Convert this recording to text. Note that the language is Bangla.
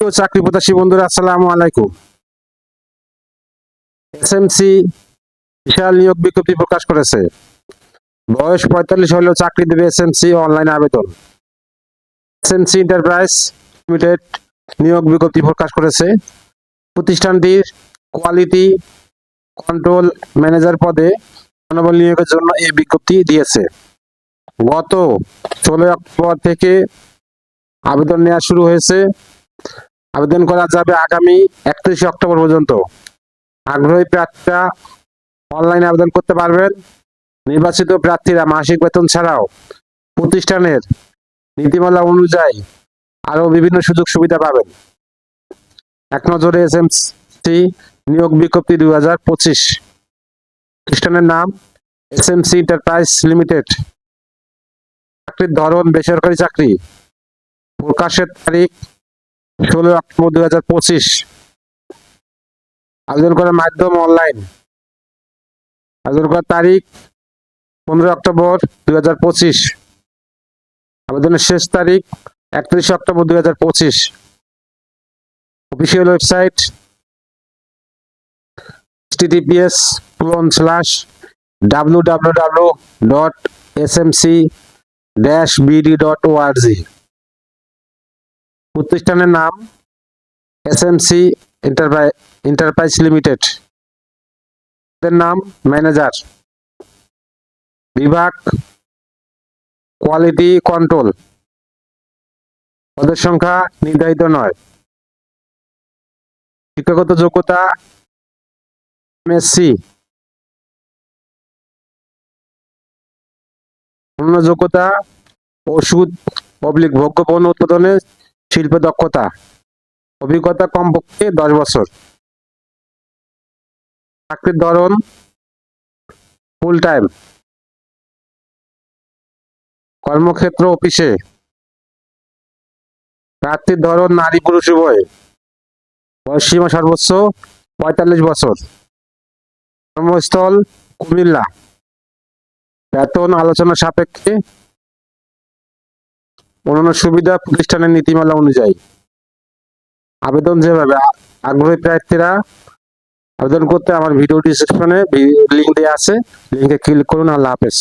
চাকরি প্রত্যাশী বন্ধুরা, আসসালামু আলাইকুম। এসএমসি বিশাল নিয়োগ বিজ্ঞপ্তি প্রকাশ করেছে। বয়স পঁয়তাল্লিশ হলেও চাকরি দেবে এসএমসি অনলাইন আবেদন। এসএমসি এন্টারপ্রাইজ লিমিটেড নিয়োগ বিজ্ঞপ্তি প্রকাশ করেছে। প্রতিষ্ঠানটির কোয়ালিটি কন্ট্রোল ম্যানেজার পদে জনবল নিয়োগের জন্য এই বিজ্ঞপ্তি দিয়েছে। গত ষোলোই অক্টোবর থেকে আবেদন নেওয়া শুরু হয়েছে। আবেদন করা যাবে আগামী একত্রিশে অক্টোবর পর্যন্ত। আগ্রহী প্রার্থীরা অনলাইনে আবেদন করতে পারবেন। নির্বাচিত প্রার্থীরা মাসিক বেতন ছাড়াও প্রতিষ্ঠানের নীতিমালা অনুযায়ী আরও বিভিন্ন সুযোগ সুবিধা পাবেন। এক নজরে এস এম সি নিয়োগ বিজ্ঞপ্তি দুই হাজার পঁচিশ। প্রতিষ্ঠানের নাম S M C enterprise limited চাকরির ধরন বেসরকারি চাকরি। প্রকাশের তারিখ ষোলো অক্টোবর দুই হাজার পঁচিশ। আবেদন করার মাধ্যম অনলাইন আবেদন করার তারিখ পনেরো অক্টোবর দুই হাজার পঁচিশ। আবেদনের শেষ তারিখ একত্রিশে অক্টোবর দুই হাজার পঁচিশ। Official website https colon slash www dot smc dash BD dot org প্রতিষ্ঠানের নাম এসএমসি এন্টারপ্রাইজ এন্টারপ্রাইজ লিমিটেড এর নাম ম্যানেজার। বিভাগ কোয়ালিটি কন্ট্রোল। পদের সংখ্যা নির্ধারিত নয়। শিক্ষাগত যোগ্যতা এমএসসি। অন্য যোগ্যতা ওষুধ, পাবলিক ভোগ্য পণ্য উৎপাদনে শিল্প দক্ষতা। অভিজ্ঞতা কমপক্ষে দশ বছর। চাকরির ধরন ফুল টাইম কর্মক্ষেত্র অফিসে প্রার্থীর ধরন, নারী পুরুষ উভয়। বয়সীমা সর্বোচ্চ পঁয়তাল্লিশ বছর। কর্মস্থল কুমিল্লা। বেতন আলোচনা সাপেক্ষে অন্যান্য সুবিধা প্রতিষ্ঠানের নীতিমালা অনুযায়ী। আবেদন যেভাবে আগ্রহী প্রার্থীরা আবেদন করতে, আমার ভিডিও ডিসক্রিপশনে লিঙ্ক দেওয়া আছে। লিঙ্কে ক্লিক করুন, আল্লাহ হাফেজ।